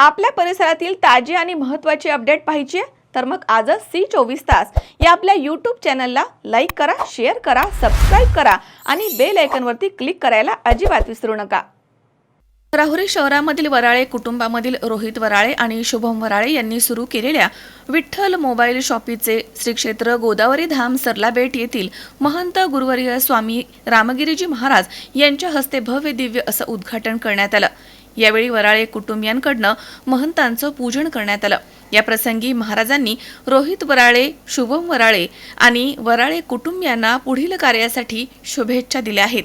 आपल्या परिसरातील ताजी आणि महत्त्वाची अपडेट पाहिजे? तर मग आजच सी चोवीस तास या आपल्या यूट्यूब चॅनलला लाईक करा शेअर करा सबस्क्राईब करा आणि बेल आयकनवरती क्लिक करायला अजिबात विसरू नका. राहुरी शहरामधील वराळे कुटुंबामधील रोहित वराळे आणि शुभम वराळे यांनी सुरू केलेल्या विठ्ठल मोबाईल शॉपीचे श्री क्षेत्र गोदावरी धाम सरलाबेट येथील महंत गुरुवर्य स्वामी रामगिरीजी महाराज यांच्या हस्ते भव्य दिव्य असं उद्घाटन करण्यात आलं. यावेळी वराळे कुटुंबियांकडनं महंतांचं पूजन करण्यात आलं. या प्रसंगी महाराजांनी रोहित वराळे शुभम वराळे आणि वराळे कुटुंबियांना पुढील कार्यासाठी शुभेच्छा दिल्या आहेत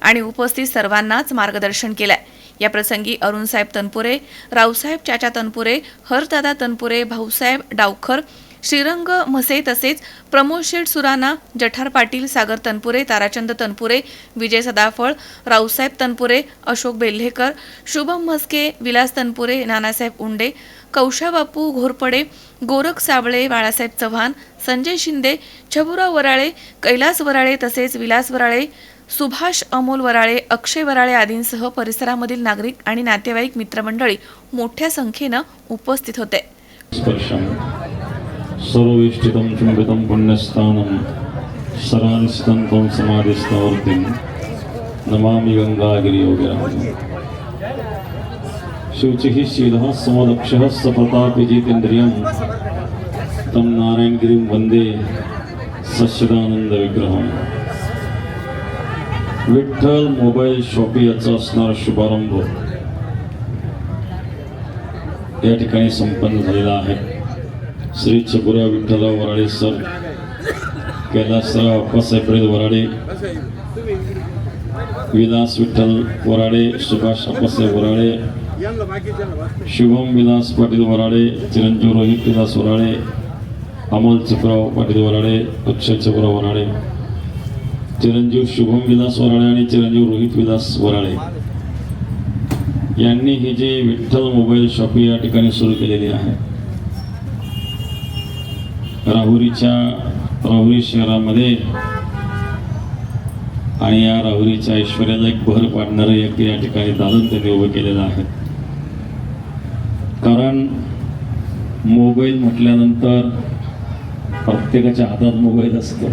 आणि उपस्थित सर्वांनाच मार्गदर्शन केलंय. या प्रसंगी अरुणसाहेब तनपुरे रावसाहेब चाचा तनपुरे हरदादा तनपुरे भाऊसाहेब डावखर श्रीरंग म्हसे तसेच प्रमोद शेठ सुराना जठार पाटील सागर तनपुरे ताराचंद तनपुरे विजय सदाफळ रावसाहेब तनपुरे अशोक बेल्हेकर शुभम म्हस्के विलास तनपुरे नानासाहेब उंडे कौशा बापू घोरपडे गोरख साबळे बाळासाहेब चव्हाण संजय शिंदे छबुराव वराळे कैलास वराळे तसेच विलास वराळे सुभाष अमोल वराळे अक्षय वराळे आदींसह परिसरामधील नागरिक आणि नातेवाईक मित्रमंडळी मोठ्या संख्येनं उपस्थित होते. सर्वेष्टितं चुम्बितं पुण्यस्थानं सरानिस्तं त्वं समाधिस्थवर्तिं। नमामि गङ्गागिरियोगिराजम् शुचिः शीलः समदक्षः सप्रतापि जितेन्द्रियं। तं नारायणगिरिं वन्दे सच्चिदानन्दविग्रहम्। विठ्ठल मोबाईल शॉपी याचा असणारा शुभारंभ या ठिकाणी संपन्न झालेला आहे. श्री छकुरा विठ्ठलराव वराडे सर कैलासराव अप्पासाहेब वराडे विलास विठ्ठल वराडे सुभाष अप्पासाहेब वराडे शुभम विलास पाटील वराडे चिरंजीव रोहित विलास वराडे अमोल चपराव पाटील वराडे अक्षय चपराव वराडे चिरंजीव शुभम विलास वराळे आणि चिरंजीव रोहित विलास वराडे. यांनी ही जी विठ्ठल मोबाईल शॉप या ठिकाणी सुरू केलेली आहे. राहुरीच्या राहुरी शहरामध्ये आणि या राहुरीच्या ऐश्वर्याला एक भर पाडणारं एक या ठिकाणी दालन त्यांनी उभं केलेलं आहे. कारण मोबाईल म्हटल्यानंतर प्रत्येकाच्या हातात मोबाईल असतो.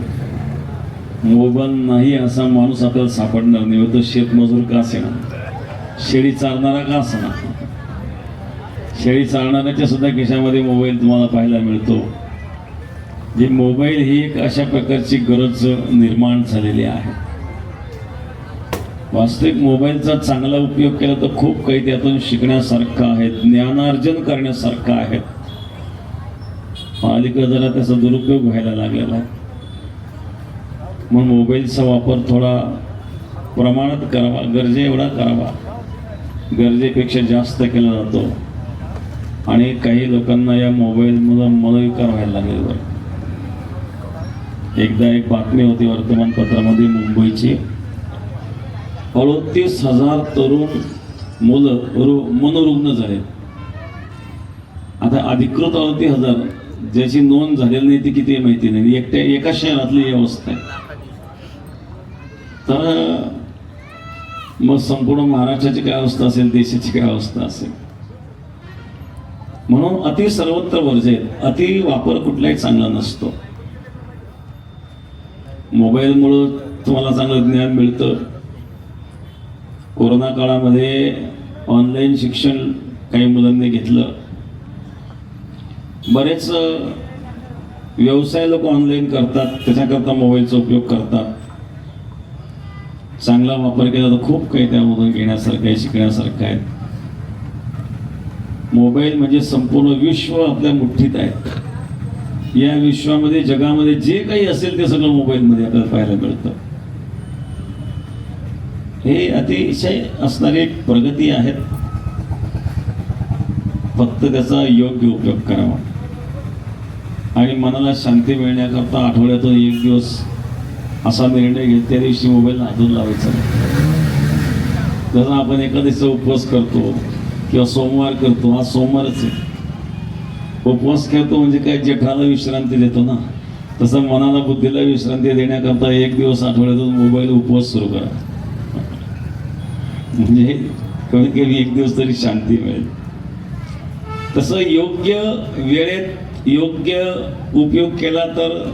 मोबाईल नाही असा माणूस आपल्याला सापडणार नाही. तो शेतमजूर का असेना? शेळी चालणारा का असेना? शेळी चालणाऱ्याच्या सुद्धा खिशामध्ये मोबाईल तुम्हाला पाहायला मिळतो. जे मोबाईल ही एक अशा प्रकारची गरज निर्माण झालेली आहे. वास्तविक मोबाईलचा चांगला उपयोग केला तर खूप काही त्यातून शिकण्यासारखं आहे ज्ञानार्जन करण्यासारखं आहे. अलीकडे जरा त्याचा दुरुपयोग व्हायला लागलेला आहे. मग मोबाईलचा वापर थोडा प्रमाणात करावा गरजे एवढा करावा. गरजेपेक्षा जास्त केला जातो. आणि काही लोकांना या मोबाईलमुळं मनोविकार व्हायला लागेल बरं एकदा एक बातमी होती वर्तमानपत्रामध्ये मुंबईची. अडतीस हजार तरुण मुलं रु मनोरुग्ण झाले. आता अधिकृत अडतीस हजार ज्याची नोंद झालेली नाही ती किती माहिती नाही. एकट्या एका शहरातली ही अवस्था आहे. तर मग संपूर्ण महाराष्ट्राची काय अवस्था असेल देशाची काय अवस्था असेल? म्हणून अति सर्वत्र वर्जेत अति वापर कुठलाही चांगला नसतो. मोबाईलमुळं तुम्हाला चांगलं ज्ञान मिळतं. कोरोना काळामध्ये ऑनलाईन शिक्षण काही मुलांनी घेतलं. बरेच व्यवसाय लोक ऑनलाईन करतात त्याच्याकरता मोबाईलचा उपयोग करतात. चांगला वापर केला तर खूप काही त्यामधून घेण्यासारखं आहे शिकण्यासारखं आहे. मोबाईल म्हणजे संपूर्ण विश्व आपल्या मुठ्ठीत आहे. या विश्वामध्ये जगामध्ये जे काही असेल ते सगळं मोबाईलमध्ये आपल्याला पाहायला मिळतं. हे अतिशय असणारी एक प्रगती आहेत. फक्त त्याचा योग्य उपयोग करावा. आणि मनाला शांती मिळण्याकरता आठवड्यातून एक दिवस असा निर्णय घेत त्या दिवशी मोबाईल हातून लावायचा. जसं आपण एखाद्याचा उपवास करतो किंवा सोमवार करतो आज सोमवारच आहे. उपवास करतो म्हणजे काय जेठाला विश्रांती देतो ना. तसं मनाला बुद्धीला विश्रांती देण्याकरता एक दिवस आठवड्यातून मोबाईल उपवास सुरू करा. म्हणजे कमीत कमी एक दिवस तरी शांती मिळेल. तसं योग्य वेळेत योग्य उपयोग केला तर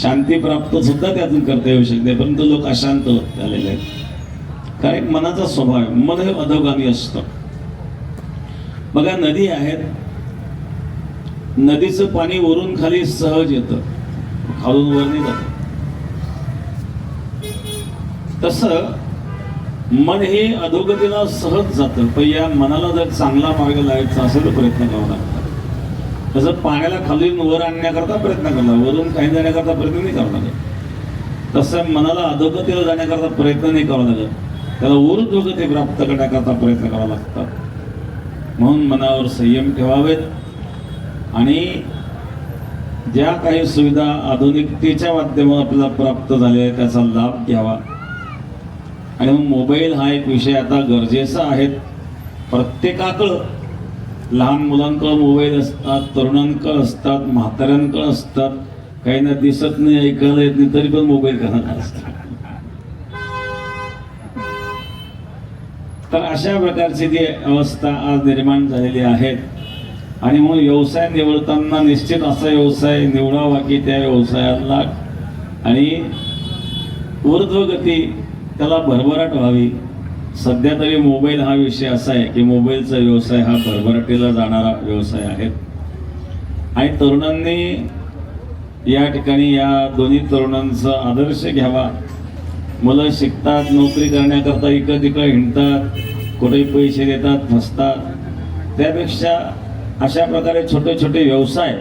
शांती प्राप्त सुद्धा त्यातून करता येऊ शकते परंतु लोक अशांत होत आलेले आहेत. कारण मनाचा स्वभाव मन हे अधोगामी असतं. बघा नदी आहेत नदीचं पाणी वरून खाली सहज येतं. खालून वर नाही जात. तसं मन हे अधोगतीला सहज जातं. पण या मनाला जर चांगला मार्ग लावायचा असेल तर प्रयत्न करावा लागतात तसं पाण्याला खालून वर आणण्याकरता प्रयत्न करावा वरून काही जाण्याकरता प्रयत्न नाही करावा लागत. तसं मनाला अधोगतीला जाण्याकरता प्रयत्न नाही करावा लागत. त्याला ऊर्ध्वगती प्राप्त करण्याकरता प्रयत्न करावा लागतात. म्हणून मनावर संयम ठेवावेत. आणि ज्या काही सुविधा आधुनिकतेच्या माध्यमातून आपल्याला प्राप्त झाल्या आहेत त्याचा लाभ घ्यावा. आणि मग मोबाईल हा एक विषय आता गरजेचा आहे. प्रत्येकाकडं लहान मुलांकडं मोबाईल असतात तरुणांकडं असतात म्हाताऱ्यांकडं असतात. काहींना दिसत नाही ऐकायला येत नाही तरी पण मोबाईल करणार असतात. तर अशा प्रकारची जी अवस्था आज निर्माण झालेली आहेत आणि मग व्यवसाय निवडताना निश्चित असा व्यवसाय निवडावा की त्या व्यवसायाला आणि ऊर्ध्वगती त्याला भरभराट व्हावी. सध्या तरी मोबाईल हा विषय असा आहे की मोबाईलचा व्यवसाय हा भरभराटीला जाणारा व्यवसाय आहे. आणि तरुणांनी या ठिकाणी या दोन्ही तरुणांचा आदर्श घ्यावा. मुलं शिकतात नोकरी करण्याकरता इकडं तिकडं हिंडतात कुठेही पैसे देतात फसतात. त्यापेक्षा अशा प्रकारे छोटे छोटे व्यवसाय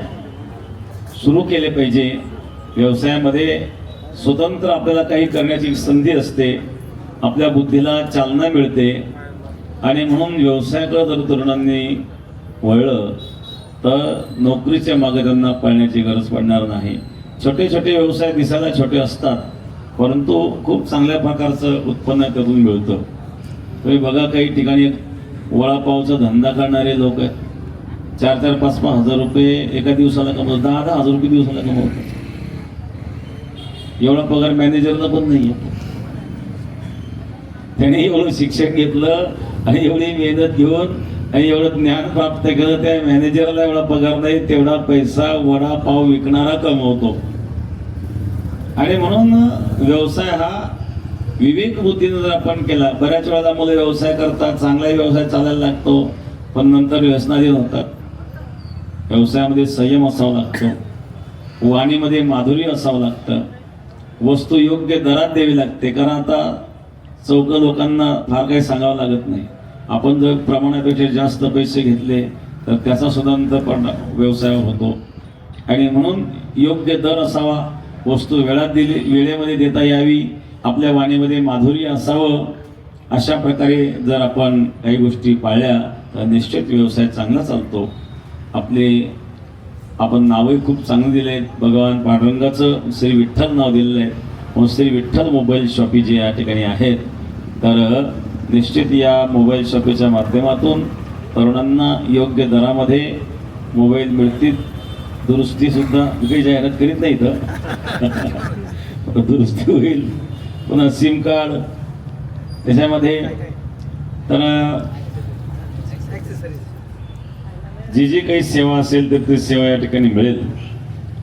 सुरू केले पाहिजे. व्यवसायामध्ये स्वतंत्र आपल्याला काही करण्याची संधी असते. आपल्या बुद्धीला चालना मिळते. आणि म्हणून व्यवसायाकडे जर तरुणांनी वळलं तर नोकरीच्या मागे त्यांना पळण्याची गरज पडणार नाही. छोटे छोटे व्यवसाय दिसायला छोटे असतात परंतु खूप चांगल्या प्रकारचं उत्पन्न त्यातून मिळतं. तुम्ही बघा काही ठिकाणी वडापावचा धंदा करणारे लोक आहेत. चार चार पाच पाच हजार रुपये एका दिवसाला कमवतो. दहा दहा हजार रुपये दिवसाला कमवतो. एवढा पगार मॅनेजरला पण नाही त्याने एवढं शिक्षण घेतलं आणि एवढी मेहनत घेऊन आणि एवढं ज्ञान प्राप्त केलं त्या मॅनेजरला एवढा पगार नाही तेवढा पैसा वडापाव विकणारा कमवतो. आणि म्हणून व्यवसाय हा विवेक बुद्धीने जर आपण केला बऱ्याच वेळेला मुलं व्यवसाय करतात चांगला व्यवसाय चालायला लागतो पण नंतर व्यसनाधीन होतात. व्यवसायामध्ये संयम असावा लागतो. वाणीमध्ये माधुर्य असावं लागतं. वस्तू योग्य दरात द्यावी लागते कारण आता चौक लोकांना फार काही सांगावं लागत नाही. आपण जर प्रमाणापेक्षा जास्त पैसे घेतले तर त्याचा सुद्धा नंतर परिणाम व्यवसायावर होतो. आणि म्हणून योग्य दर असावा वस्तू वेळात दिली वेळेमध्ये देता यावी आपल्या वाणीमध्ये माधुर्य असावं अशा प्रकारे जर आपण काही गोष्टी पाळल्या तर निश्चित व्यवसाय चांगला चालतो. आपले आपण नावही खूप चांगली दिले आहेत भगवान पांडुरंगाचं श्री विठ्ठल नाव दिलेलं आहे. म्हणून श्री विठ्ठल मोबाईल शॉपी जे या ठिकाणी आहेत. तर निश्चित या मोबाईल शॉपीच्या माध्यमातून तरुणांना योग्य दरामध्ये मोबाईल मिळतील. दुरुस्तीसुद्धा काही जाहिरात करीत नाही इथं. दुरुस्ती होईल. पुन्हा सिम कार्ड. त्याच्यामध्ये तर जी जी काही सेवा असेल तर ती सेवा या ठिकाणी मिळेल.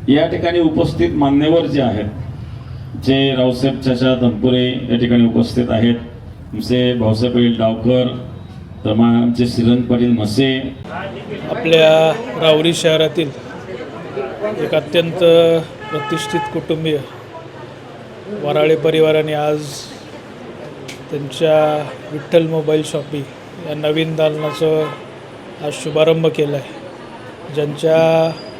या ठिकाणी उपस्थित मान्यवर जे आहेत जे रावसाहेब चाचा तनपुरे या ठिकाणी उपस्थित आहेत. आमचे भाऊसाहेब पाटील डावकर आमचे श्रीरंग पाटील मसे आपल्या रावरी शहरातील एक अत्यंत प्रतिष्ठित कुटुंबीय वराळे परिवाराने आज त्यांच्या विठ्ठल मोबाईल शॉपी या नवीन दालनाचं आज शुभारंभ केला आहे ज्यांच्या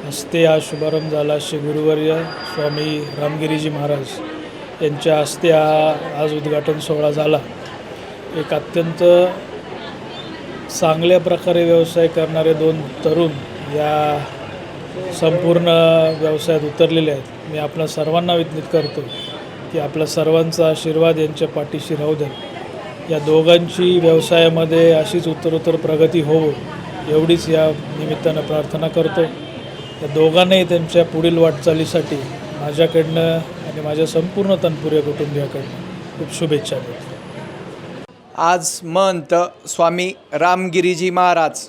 हस्ते हा शुभारंभ झाला श्री गुरुवर्य स्वामी रामगिरीजी महाराज यांच्या हस्ते हा आज उद्घाटन सोहळा झाला. एक अत्यंत चांगल्या प्रकारे व्यवसाय करणारे दोन तरुण या संपूर्ण व्यवसायात उतरलेले आहेत. मी आपल्या सर्वांना विज्ञित करतो की आपल्या सर्वांचा आशीर्वाद यांच्या पाठीशी राहू द्या. या दोघांची व्यवसायामध्ये अशीच उत्तरोत्तर प्रगती होवो. एवढीच या निमित्तानं प्रार्थना करतो. या दोघांनाही त्यांच्या पुढील वाटचालीसाठी माझ्याकडनं आणि माझ्या संपूर्ण तनपुरे कुटुंबियाकडनं खूप शुभेच्छा देतो. आज महंत स्वामी रामगिरीजी महाराज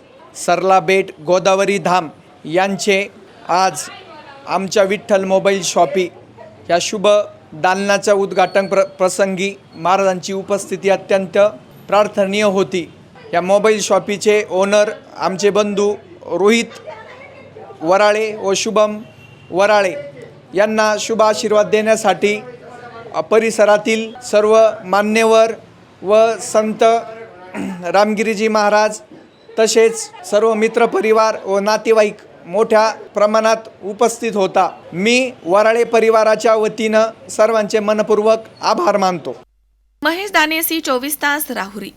सरला बेट गोदावरी धाम यांचे आज आमच्या विठ्ठल मोबाईल शॉपी या शुभ दालनाच्या उद्घाटन प्र प्रसंगी महाराजांची उपस्थिती अत्यंत प्रार्थनीय होती. या मोबाईल शॉपीचे ओनर आमचे बंधू रोहित वराळे व शुभम वराळे यांना शुभ आशीर्वाद देण्यासाठी परिसरातील सर्व मान्यवर व संत रामगिरीजी महाराज तसेच सर्व मित्रपरिवार व नातेवाईक मोठ्या प्रमाणात उपस्थित होता. मी वराळे परिवाराच्या वतीनं सर्वांचे मनपूर्वक आभार मानतो. महेश दानेसी चोवीस तास राहुरी.